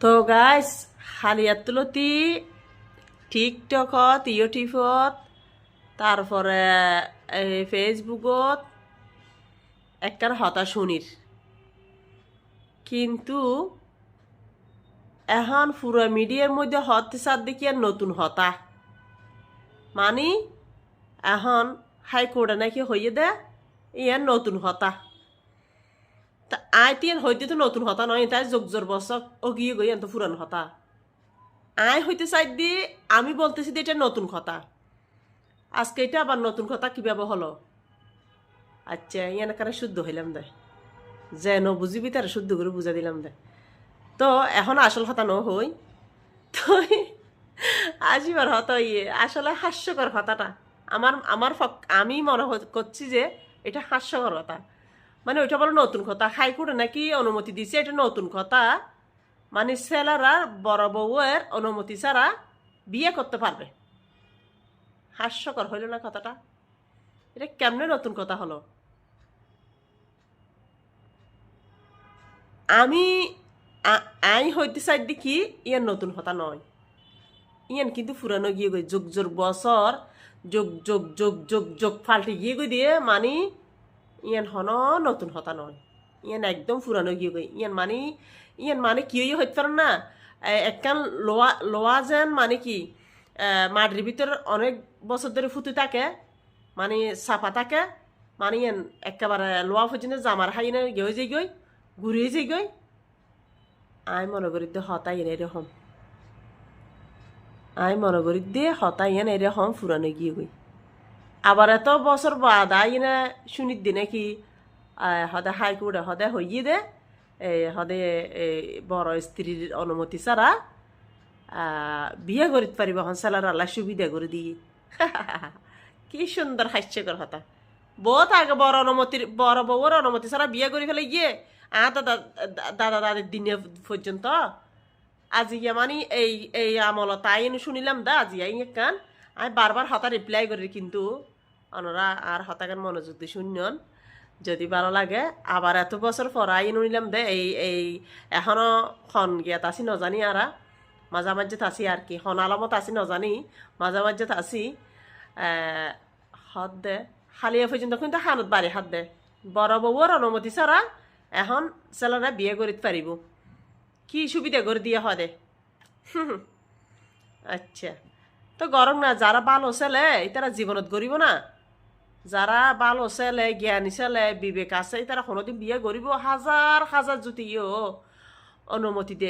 তো গাইস হালিয়াত তুলতি টিকটকত ইউটিউবত তারপরে ফেসবুকত একটার হতা শুনির কিন্তু এখন পুরো মিডিয়ার মধ্যে হতে সার দেখি আর নতুন হতা। মানে এখন হাইকোর্টে নাকি হইয়ে দে, ইয়ার নতুন হতা। তা আই তিয়ান হইতে তো নতুন হতা নয়, তাই যোগ জোর বছর অগিয়ে গই তো পুরান হতা। আই হইতে চাই দি আমি বলতেছি যে এটা নতুন কথা আজকে এটা আবার নতুন কথা কীভাবে হলো? আচ্ছা ইয়ান কারে শুদ্ধ হইলাম দে। যেন বুঝিবি তার শুদ্ধ করে বুঝা দিলাম দে। তো এখন আসল কথা ন হই। তো আসিবার হতা ইয়ে আসলে হাস্যকর কথাটা আমার আমার আমি মনে করছি যে এটা হাস্যকর কথা মানে ওইটা বলো নতুন কথা। হাইকোর্টে নাকি অনুমতি দিছে, এটা নতুন কথা। মানে ছেলেরা, বড় বউয়ের অনুমতি ছাড়া বিয়ে করতে পারবে। হাস্যকর হইল না কথাটা? এটা কেমনে নতুন কথা হলো? আমি আই হইতে চাই দেখি ইয়ার নতুন কথা নয়। ইয়ান কিন্তু ফুরানো গিয়ে গই যোগ যোগ, বছর, যোগ যোগ যোগ যোগ যোগ, ফাল্টে গিয়ে গই দিয়ে মানে ইয়ান হন নতুন হতা নয়। ইয়ান একদম ফুরানো গিয়ে গই। ইয়ান মানে ইয়ান মানে কি হইতে পারেন না? একখান লোয়া লোয়া যেন মানে কি মাটির ভিতর অনেক বছর ধরে ফুটে থাকে মানে চাপা থাকে মানে ইয়ান একেবারে লোয়া পর্যন্ত জামার হাই না গেয়ে যাই গই ঘুরিয়ে যাই গই আই মনে করি তো হতা এনে এরকম। আই মনে করি দিয়ে হতা ইয়ান এরকম ফুরানো গিয়ে গই। আবার এত বছর বাদ আই না শুনি দি নাকি আহ, হদে হাইকোর্টে হদে হইয়ে দে এই হদে এই বড় স্ত্রীর অনুমতি ছাড়া আহ, বিয়ে করিতে পারিব এখন ছেলের আল্লাহ সুবিধা করে দিয়ে কি সুন্দর হাস্যকর কথা বহুত আগে বড় অনুমতির বড় বউর অনুমতি ছাড়া বিয়ে করে ফেলে গিয়ে আ দাদা দাদা দাদির দিনে পর্যন্ত আজি মানে এই এই আমল তাই শুনিলাম দা আজি আই কান আমি বারবার হতা রিপ্লাই করি, কিন্তু অনরা আর হতাকার মনোযোগ দিয়ে শুনন যদি ভালো লাগে, আবার এত বছর পর আই নিলাম দে, এই এই, এখনও খন গিয়া তাসি নজানি আরা। মাজা মাঝে আছি আর কি, হন আলামত আছি, নজানি। মাজা মাঝে আছি হাত দে। হালিয়া পর্যন্ত কিন্তু হানত বাড়ি হাত দে। বড় বউর অনুমতি ছাড়া এখন ছেলেরা বিয়ে করিতে পারিব। কি সুবিধা করে দিয়ে হয় দে। আচ্ছা। তো গরম না, যারা ভালো ছেলে তারা জীবনত গরিব না। যারা ভালো ছেলে জ্ঞানী ছেলে বিবেক আছে তারা কোনোদিন বিয়ে গরিব হাজার হাজার জুতি অনুমতি দে